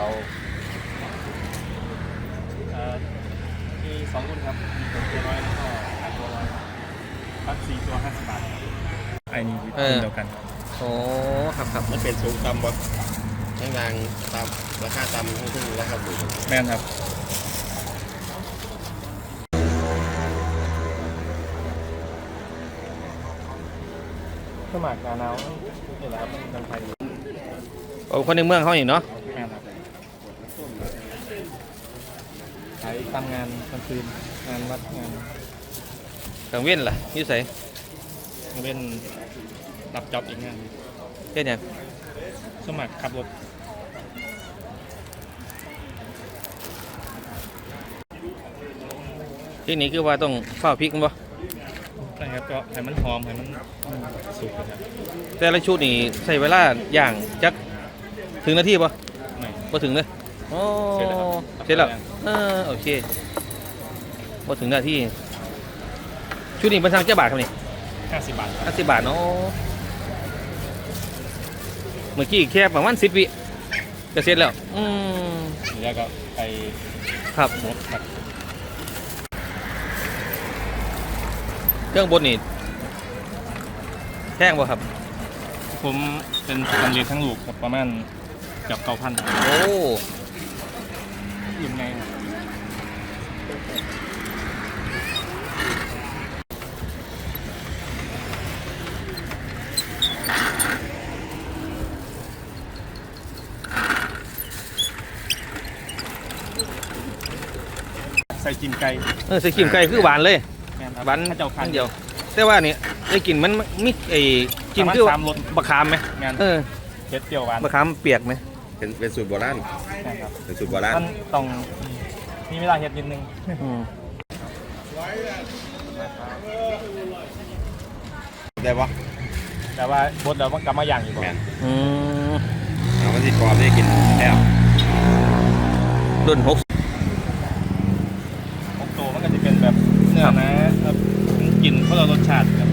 เอาเอ่อมีสองรุ่นครับมีตัวเจ็ดร้อยแล้วก็ขายตัวร้อยพัดสี่ตัวห้าสิบบาทครับไอ้นี่รุ่นเดียวกันครับโอ้ครับครับมันเป็นสูงต่ำบ่ทั้งรางต่ำราคาต่ำทั้งซึ่งราคาสูงแม่นครับสมัครการเอานี่แหละครับมันเป็นไทย โอ้คนในเมืองเขาอยู่เนาะ แม่นครับ ใช้ทำงานกลางคืนงานวัดงานกลางเว้นล่ะอยุ่ใส่เป็นรับจ็อบอีกงานเฮ็ดหยังสมัครขับรถที่นี้คือว่าต้องเฝ้าพริกกันบ่นะครับก็ให้มันหอมให้มันสุกนะครับแต่ละชุดนี่ใช้เวลาย่างจักถึงนาทีบ่ไม่บ่ถึงเลย โอ้เสร็จแล้วครับ เสร็จแล้วเออโอเคบ่ถึงนาทีชุดนี้เป็นทางเจ้าบาทครับนี่ห้าสิบบาทครับห้าสิบบาทเนาะเมื่อกี้แค่ประมาณสิบวิก็เสร็จแล้ว อืมแล้วก็ไปครับ หมดครับเครื่องบดนี่แพงบ่ครับ ผมเป็นทำเรียนทั้งลูกครับประมาณเกับเก้าพันโอ้ ใส่กินไก่เออใส่ขิมไก่คือหวานเลยแม่นครับหวานข้าเจ้าคันเดียว แต่ว่านี่ได้กลิ่นมันมีไอ้กลิ่นคือสามรสบะขามไหมแม่นเออเผ็ดเปรี้ยวหวานบะขามเปียกไหมเป็นเป็นสูตรโบราณแม่นครับเป็นสูตรโบราณมันต้องมีเวลาเฮ็ดนิดนึงอืมได้ปะแต่ว่าบดแล้วมันกลับมาย่างอยู่บ่แมนอืมเอามันสิกรอบได้กินแซ่บ รุ่นหก ของโตมันก็จะเป็น แบบเนื้อนะแบบกลิ่นคนละรสชาติครับ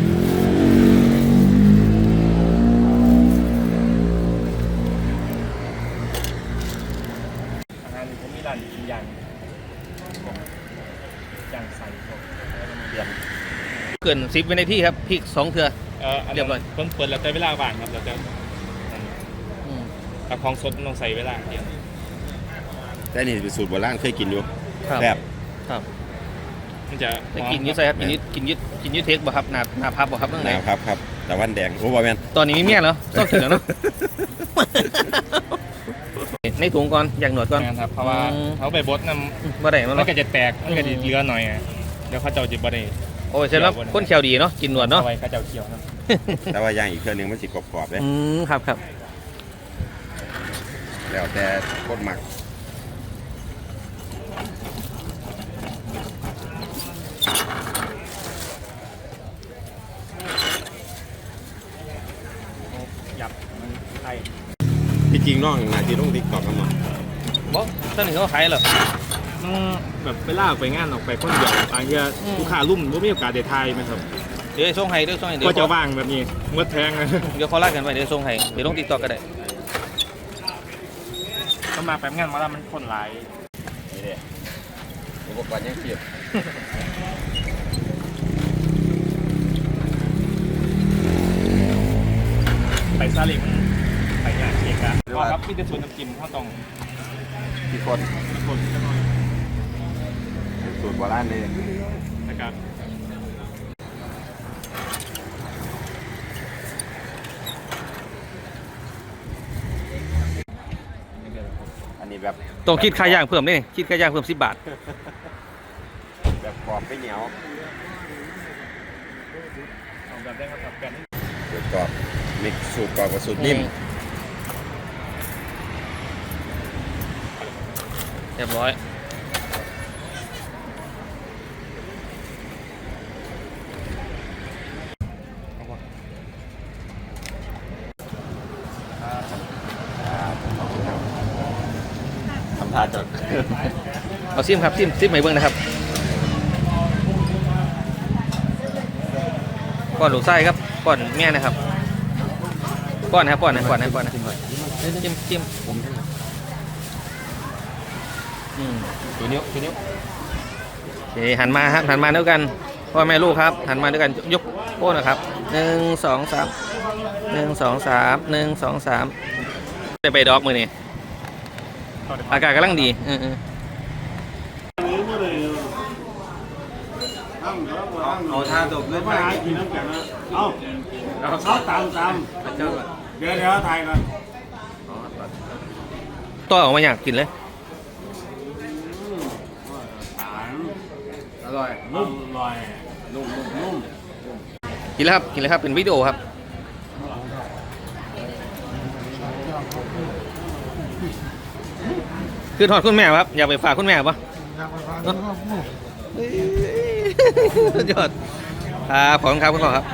อาหารนี่ผมมีร้านกินย่างผมย่างใส่ผมแล้วก็มาเรียนเกินสิบวินาทีครับพริกสองเถื่อเอ่ออันเรียบร้อยเพิ่นเปิดแล้วแต่เวลาว่างครับแล้วแต่อืมแต่ของสดมันต้องใส่เวลาเดียวแต่นี่เป็นสูตรโบราณเคยกินอยู่ครับแซ่บครับ มันจะได้กินอยึดใส่ครับกินอยึดกินอยึดกินอยึดเทคบ่ครับหนาหนาพับบ่ครับตั้งไหนนะครับครับแต่วันแดงโอ้บ่แม่นตอนนี้มีเมียแล้วต้องถึงแล้วเนาะในถุงก่อนอย่างหนวดก่อนนะครับเพราะว่าอืมเขาไปบดน้บ่ได้ำมันมันเนาะก็จะแตกมันก็จะเหลือหน่อยอะเดี๋ยวเขาเจ้าจะบ่ได้โอ้ยเสร็จแล้วคนแขวดีเนาะกินหนวดเนาะเอาไว้เขาเจ้าเคี่ยวนะแต่ว่าย่างอีกเครื่องหนึงมันสิกรอบๆเลยอืมครับครับแล้วแต่โคตรหมัก หยับมันไทย ที่ จริงน้องนาทีต้องติ๊กตอกกันหมดบ่ตอนนี้เขาขายเหรอมันแบบเวลาออกไปงานออกไปคนเดียวบางทีอืมลูกค้ารุ่มบ่มีโอกาสได้ทายไหมครับเดี๋ยวส่งให้เดี๋ยวส่งให้เดี๋ยก็วจะเขาว่างแบบนี้มดแพงนะเดี๋ยวเขาลากกันไปเดี๋ยวส่งให้เดี๋ยวลงติ๊กต็อกก็ได้ก็มาแป๊บงานมาแล้วมันคนหลายนี่เด้อุปกรณ์ยังเทียบไปซาเลิงมันไปงานเค้กอะเพราะครับมีแต่ส่วนน้ำจิ้มเขาต้องที่คนมีคนจะน้อยเป็นสูตรโบราณเลยนะครับอันนี้แบบต้องคิดค่าย่างเพิ่มนี่คิดค่าย่างเพิ่ม10บาท แบบกรอบไม่เหนียวเอาแบบได้ครับแบบนี้สูตรกรอบมิกซ์สูตรกรอบกับสูตรนิ่ม เรียบร้อยทำท่าจดเอาซิมครับซิมซิมใหม่เบิ้งนะครับป้อนลูกไส้ครับป้อนแม่นะครับป้อนนะครับป้อนนะป้อนนะป้อนนะจิ้มจิ้ม อืมชูนิ้วชูนิ้วโอเคหันมาครับหันมาด้วยกันพ่อแม่ลูกครับ หันมาด้วยกันยกโป้นะครับหนึ่งสองสามหนึ่งสองสามหนึ่งสองสามจะไปดอกมือนี่อากาศกำลังดีเออเออเอาท่าจบเล่นไปหากินน้ำกันนะเอาเอาตามตามเดี๋ยวเดี๋ยวถ่ายก่อนต่อออกมาอยากกินเลย ร่อยนุ่มลอยนุ่มนุ่มนุ่มกินแล้วครับกินแล้วครับเป็นวิดีโอครับคือถอดคุณแม่ครับอยากไปฝากคุณแม่ปะสุดยอดครับขอบคุณครับคุณพ่อครับ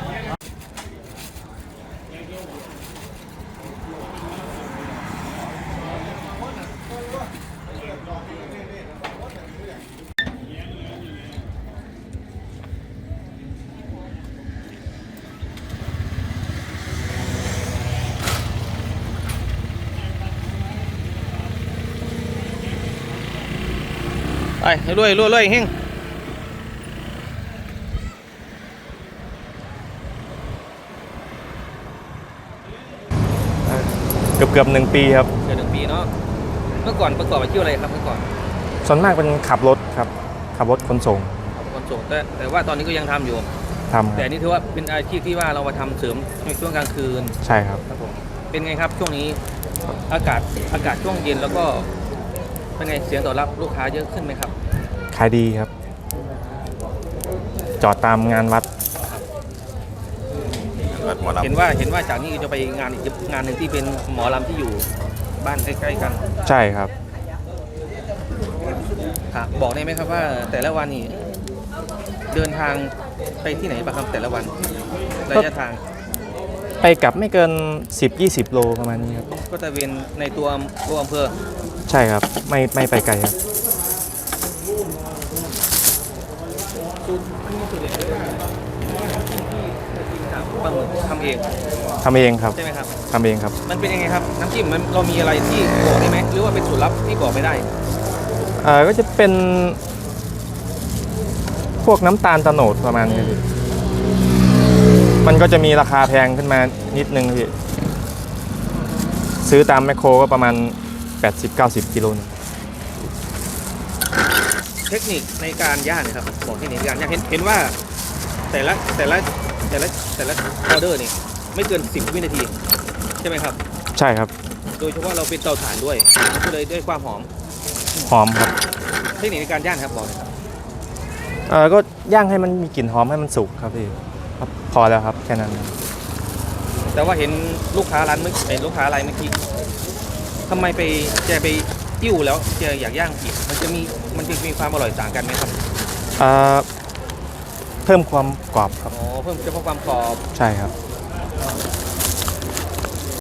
ไปรวยรวยรวยเฮงเกือบเกือบหนึ่งปีครับเดือนหนึ่งปีเนาะเมื่อก่อนประกอบอาชีพอะไรครับเมื่อก่อนส่วนมากเป็นขับรถครับ ขับรถขนส่งขนส่งแต่แต่ว่าตอนนี้ก็ยังทำอยู่ทำคแต่รับอันนี่ถือว่าเป็นอาชีพที่ว่าเรามาทำเสริมในช่วงกลางคืนใช่ครับครับผมเป็นไงครับช่วงนี้อากาศอากาศช่วงเย็นแล้วก็ เป็นไงเสียงตอบรับลูกค้าเยอะขึ้นไหมครับ ขายดีครับ จอดตามงานวัดเห็นว่าเห็นว่าจากนี้จะไปงานอีกงานหนึ่งที่เป็นหมอลำที่อยู่บ้านใกล้ๆกันใช่ครับ ครับบอกได้ไหมครับว่าแต่ละวันนี่เดินทางไปที่ไหนบ้างครับแต่ละวันระยะทางไปกลับไม่เกิน 10-20 โลประมาณนี้ครับ ก็จะเวียนในตัวตัวอำเภอ ใช่ครับ ไม่ไม่ไปไกลครับปลาหมึกทำเองทำเองครับใช่ไหมครับทำเองครับ มันเป็นยังไงครับน้ำจิ้มมันเรามีอะไรที่บอกได้ไหมหรือว่าเป็นสูตรลับที่บอกไม่ได้เอ่อก็จะเป็น พวกน้ำตาลโตโนดประมาณนี้พี่มันก็จะมีราคาแพงขึ้นมานิดนึงพี่ซื้อตามแมคโครก็ประมาณ 80-90 กิโลหนึงเทคนิคในการย่างเนะครับบอกเทคนิคในการย่างเห็นเห็นว่าแต่ละแต่ละแต่ละแต่ละออเดอร์นี่ไม่เกิน 10 วินาที ใช่ไหมครับ ใช่ครับ โดยเฉพาะเราเป็นเตาถ่านด้วยก็เลยด้วยความหอมหอมครับเทคนิคในการย่างครับบอกหนะครับเออก็ย่างให้มันมีกลิ่นหอมให้มันสุกครับพี่ครับพอแล้วครับแค่นั้น แต่ว่าเห็นลูกค้าร้านเมื่อเห็นลูกค้ารายเมื่อกี้ ทำไมไปแกไปติ้วแล้วแกอยากย่างอีกมันจะมีมันจะมีความอร่อยต่างกันไหมครับเอ่อเพิ่มความกรอบครับอ๋อเพิ่มเฉพาะความกรอบใช่ครับ